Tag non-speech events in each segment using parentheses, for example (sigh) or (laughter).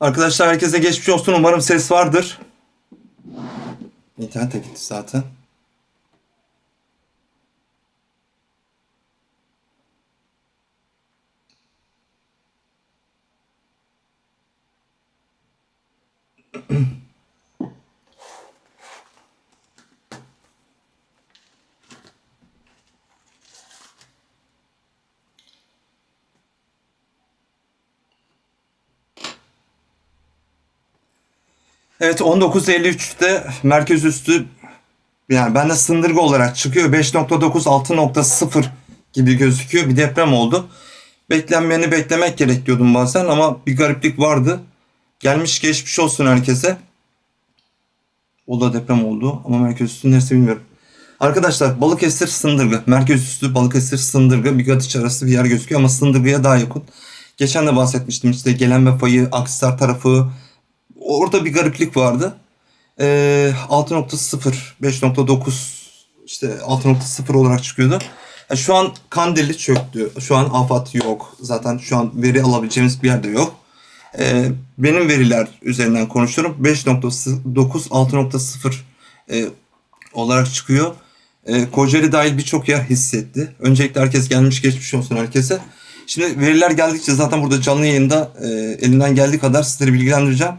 Arkadaşlar herkese geçmiş olsun. Umarım ses vardır. İnternete gitti zaten. (clears throat) Evet 19.53'te merkez üstü yani bende sındırgı olarak çıkıyor. 5.9 6.0 gibi gözüküyor. Bir deprem oldu. Beklenmeyeni beklemek gerek diyordum bazen ama bir gariplik vardı. Gelmiş geçmiş olsun herkese. O da deprem oldu ama merkez üstü neresi bilmiyorum. Arkadaşlar Balıkesir Sındırgı. Merkez üstü Balıkesir Sındırgı. Bigatiç arası bir yer gözüküyor ama Sındırgı'ya daha yakın. Geçen de bahsetmiştim işte gelen ve fayı, Aksisar tarafı, orada bir gariplik vardı. Ee, 6.0, 5.9 işte 6.0 olarak çıkıyordu. Ya şu an Kandilli çöktü. Şu an afat yok. Zaten şu an veri alabileceğimiz bir yerde yok. Ee, benim veriler üzerinden konuşuyorum. 5.9, 6.0 e, olarak çıkıyor. E, Kocaeli dahil birçok yer hissetti. Öncelikle herkes gelmiş geçmiş olsun herkese. Şimdi veriler geldikçe zaten burada canlı yayında e, elinden geldiği kadar sizleri bilgilendireceğim.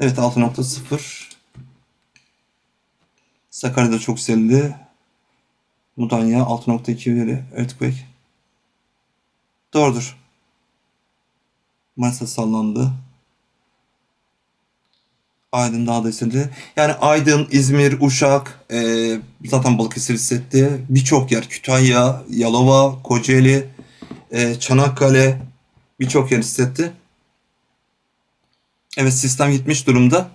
Evet 6.0. Sakarya'da çok selli. Mudanya 6.2 veri. Earthquake. Doğrudur. Manisa sallandı. Aydın daha da hissedildi. Yani Aydın, İzmir, Uşak, e, zaten Balıkesir hissetti. Birçok yer. Kütahya, Yalova, Kocaeli, e, Çanakkale birçok yer hissetti. Evet sistem gitmiş durumda.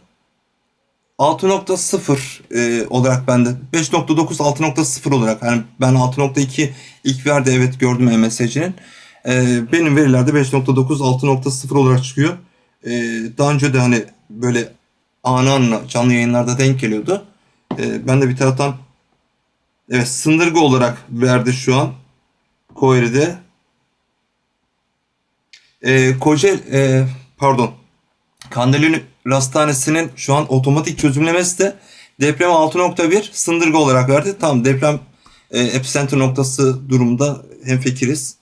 6.0 e, olarak bende. 5.9 6.0 olarak. Yani ben 6.2 ilk verdi evet gördüm MSC'nin. E, benim verilerde 5.9 6.0 olarak çıkıyor. E, daha önce de hani böyle anı anla canlı yayınlarda denk geliyordu. E, ben de bir taraftan evet sındırgı olarak verdi şu an. Koeri'de. E, Kocaeli e, pardon Kandilli Rastanesi'nin şu an otomatik çözümlemesi de deprem 6.1 sındırgı olarak verdi. Tam deprem e, epicenter noktası durumda hemfikiriz.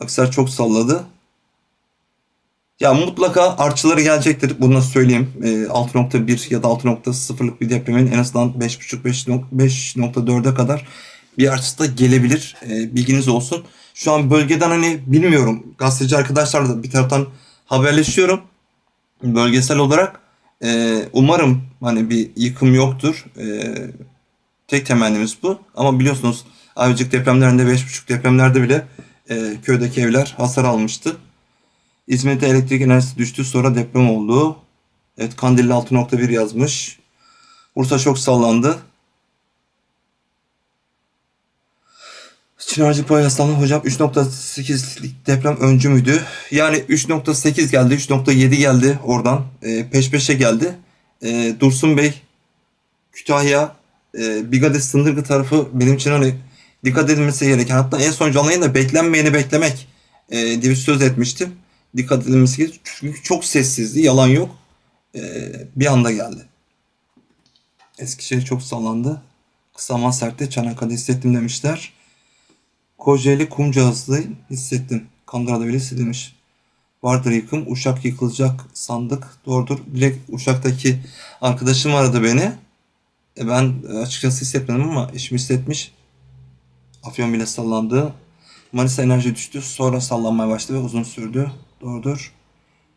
Aksar çok salladı. Ya mutlaka artçıları gelecektir. Bunu nasıl söyleyeyim. E, 6.1 ya da 6.0'lık bir depremin en azından 5.5-5.4'e kadar bir artçısı da gelebilir. E, bilginiz olsun. Şu an bölgeden hani bilmiyorum. Gazeteci arkadaşlarla da bir taraftan haberleşiyorum. Bölgesel olarak. E, umarım hani bir yıkım yoktur. E, tek temennimiz bu. Ama biliyorsunuz Ayvacık depremlerinde 5.5 depremlerde bile e, köydeki evler hasar almıştı. İzmir'de elektrik enerjisi düştü sonra deprem oldu. Evet Kandilli 6.1 yazmış. Bursa çok sallandı. Çınarcı Pay Aslanlı hocam 3.8'lik deprem öncü müydü? Yani 3.8 geldi, 3.7 geldi oradan. E, peş peşe geldi. E, Dursun Bey, Kütahya, e, Bigade Sındırgı tarafı benim için hani dikkat edilmesi gereken. Hatta en son canlı yayında beklenmeyeni beklemek e, diye bir söz etmiştim. Dikkat edilmesi gerekiyor. Çünkü çok sessizdi, yalan yok. E, bir anda geldi. Eskişehir çok sallandı. Kısaman sertte Çanakkale hissettim demişler. Kocaeli Kumcağızlı hissettim. Kandıra'da bile hissedilmiş. Vardır yıkım. Uşak yıkılacak sandık. Doğrudur. Direkt Uşak'taki arkadaşım aradı beni. E ben açıkçası hissetmedim ama eşim hissetmiş. Afyon bile sallandı. Manisa enerji düştü. Sonra sallanmaya başladı ve uzun sürdü. Doğrudur.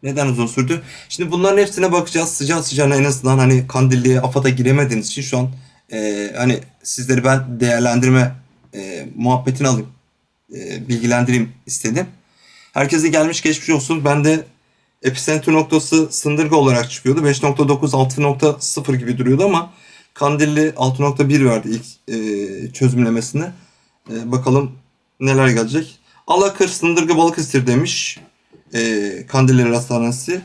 Neden uzun sürdü? Şimdi bunların hepsine bakacağız. Sıcağı sıcağına en azından hani Kandilli'ye, AFAD'a giremediğiniz için şu an e, hani sizleri ben değerlendirme e, muhabbetini alayım. E, bilgilendireyim istedim. Herkese gelmiş geçmiş olsun. Ben de epicenter noktası sındırgı olarak çıkıyordu. 5.9 6.0 gibi duruyordu ama Kandilli 6.1 verdi ilk e, çözümlemesini. E, bakalım neler gelecek. Alakır sındırgı Balıkesir demiş. E, Kandilli Hastanesi.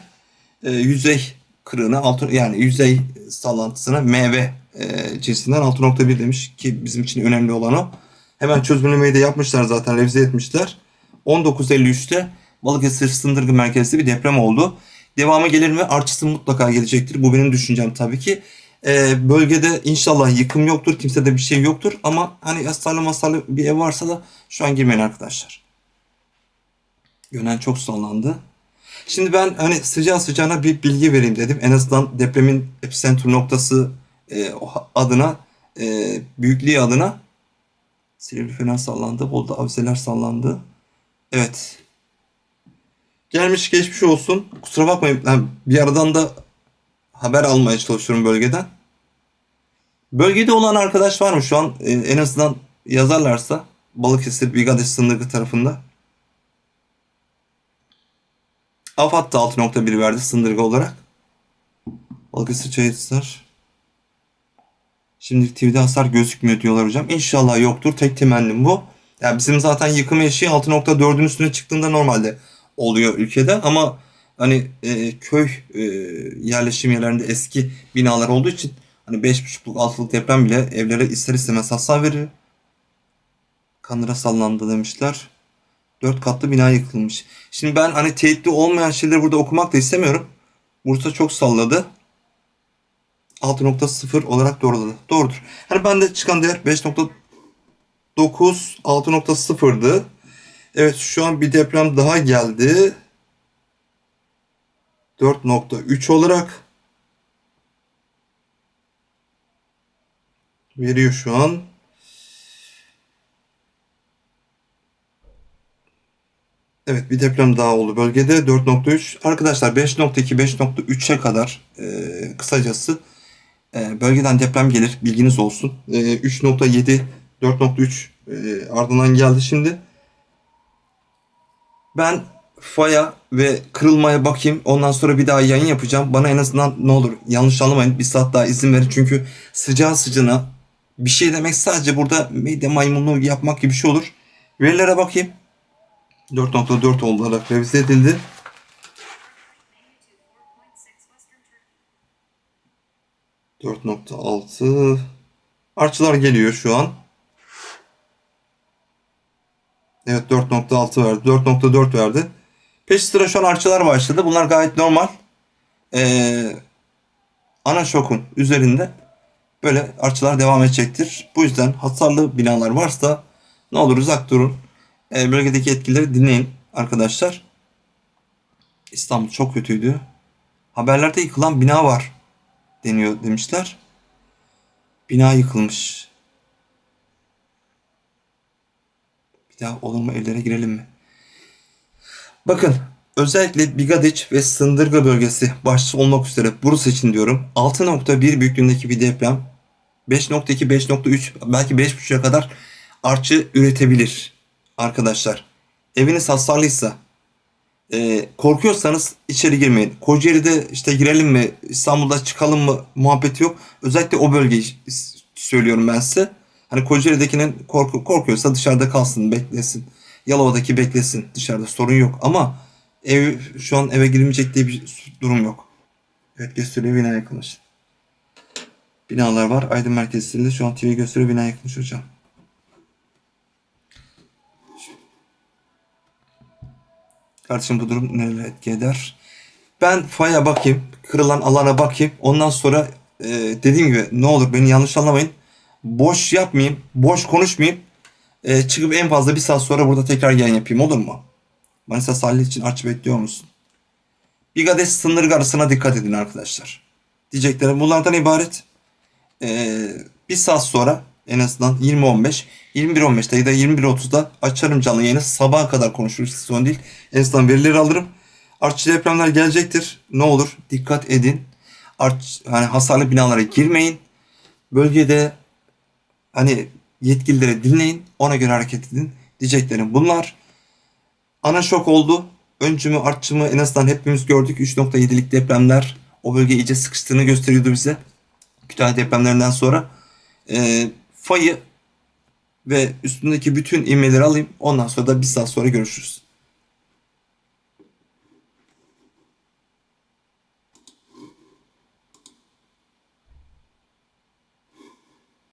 E, yüzey kırığına altı, yani yüzey sallantısına meyve e, cinsinden 6.1 demiş ki bizim için önemli olan o. Hemen çözümlemeyi de yapmışlar zaten revize etmişler. 19.53'te Balıkesir Sındırgı merkezli bir deprem oldu. Devamı gelir mi? Artçısı mutlaka gelecektir. Bu benim düşüncem tabii ki. Ee, bölgede inşallah yıkım yoktur. Kimsede bir şey yoktur. Ama hani hasarlı masarlı bir ev varsa da şu an girmeyin arkadaşlar. Yönen çok sallandı. Şimdi ben hani sıcağı sıcağına bir bilgi vereyim dedim. En azından depremin epicentrum noktası e, adına, e, büyüklüğü adına. Silivri falan sallandı. Bolu'da avizeler sallandı. Evet. Gelmiş geçmiş olsun. Kusura bakmayın. Ben bir aradan da haber almaya çalışıyorum bölgeden. Bölgede olan arkadaş var mı şu an? E, en azından yazarlarsa Balıkesir Bigades sınırı tarafında. AFAD da 6.1 verdi sındırgı olarak. Balıkesir Çayırısar. Şimdi TV'de hasar gözükmüyor diyorlar hocam. İnşallah yoktur. Tek temennim bu. Yani bizim zaten yıkım eşiği 6.4'ün üstüne çıktığında normalde oluyor ülkede ama hani e, köy e, yerleşim yerlerinde eski binalar olduğu için hani 5.5'luk 6'lık deprem bile evlere ister istemez hasar verir. Kandıra sallandı demişler. Dört katlı bina yıkılmış. Şimdi ben hani teyitli olmayan şeyleri burada okumak da istemiyorum. Bursa çok salladı. 6.0 olarak doğruladı. Doğrudur. Hani bende çıkan değer 5.9 6.0'dı. Evet şu an bir deprem daha geldi. 4.3 olarak veriyor şu an. Evet bir deprem daha oldu bölgede 4.3. Arkadaşlar 5.2 5.3'e kadar e, kısacası e, bölgeden deprem gelir bilginiz olsun. E, 3.7 4.3 e, ardından geldi şimdi. Ben faya ve kırılmaya bakayım. Ondan sonra bir daha yayın yapacağım. Bana en azından ne olur yanlış anlamayın. Bir saat daha izin verin. Çünkü sıcağı sıcağına bir şey demek sadece burada meyde maymunluğu yapmak gibi bir şey olur. Verilere bakayım. 4.4 olarak revize edildi. Dört nokta altı. Artçılar geliyor şu an. Evet 4.6 verdi. 4.4 verdi. Peş sıra şu an artçılar başladı. Bunlar gayet normal. Ee, ana şokun üzerinde böyle artçılar devam edecektir. Bu yüzden hasarlı binalar varsa ne olur uzak durun. Ee, bölgedeki etkileri dinleyin arkadaşlar. İstanbul çok kötüydü. Haberlerde yıkılan bina var deniyor demişler. Bina yıkılmış. Bir daha olur mu evlere girelim mi? Bakın özellikle Bigadiç ve Sındırga bölgesi başta olmak üzere Bursa için diyorum. 6.1 büyüklüğündeki bir deprem 5.2 5.3 belki 5.5'a kadar artçı üretebilir arkadaşlar. Eviniz hasarlıysa e, korkuyorsanız içeri girmeyin. Kocaeli'de işte girelim mi İstanbul'da çıkalım mı muhabbeti yok. Özellikle o bölgeyi söylüyorum ben size. Hani Kocaeli'dekinin korku, korkuyorsa dışarıda kalsın beklesin. Yalova'daki beklesin dışarıda sorun yok ama ev şu an eve girilmeyecek diye bir durum yok. Evet gösteriyor bina yakılmış. Binalar var. Aydın merkezinde şu an TV gösteriyor bina yakılmış hocam. Kardeşim bu durum nereye etki eder? Ben faya bakayım. Kırılan alana bakayım. Ondan sonra e, dediğim gibi ne olur beni yanlış anlamayın. Boş yapmayayım. Boş konuşmayayım. E, çıkıp en fazla bir saat sonra burada tekrar yayın yapayım olur mu? Manisa sahili için arç bekliyor musun? Bigades sınır arasına dikkat edin arkadaşlar. Diyeceklerim bunlardan ibaret. E, bir saat sonra en azından 20.15, 21.15'te ya da 21.30'da açarım canlı yayını. Sabaha kadar konuşuruz. Son değil. En azından verileri alırım. Artçı depremler gelecektir. Ne olur dikkat edin. Arç, hani hasarlı binalara girmeyin. Bölgede hani yetkilileri dinleyin. Ona göre hareket edin. Diyeceklerim bunlar. Ana şok oldu. Öncü mü artçı mı en azından hepimiz gördük. 3.7'lik depremler o bölge iyice sıkıştığını gösteriyordu bize. Kütahya depremlerinden sonra. E, fayı ve üstündeki bütün ivmeleri alayım. Ondan sonra da bir saat sonra görüşürüz.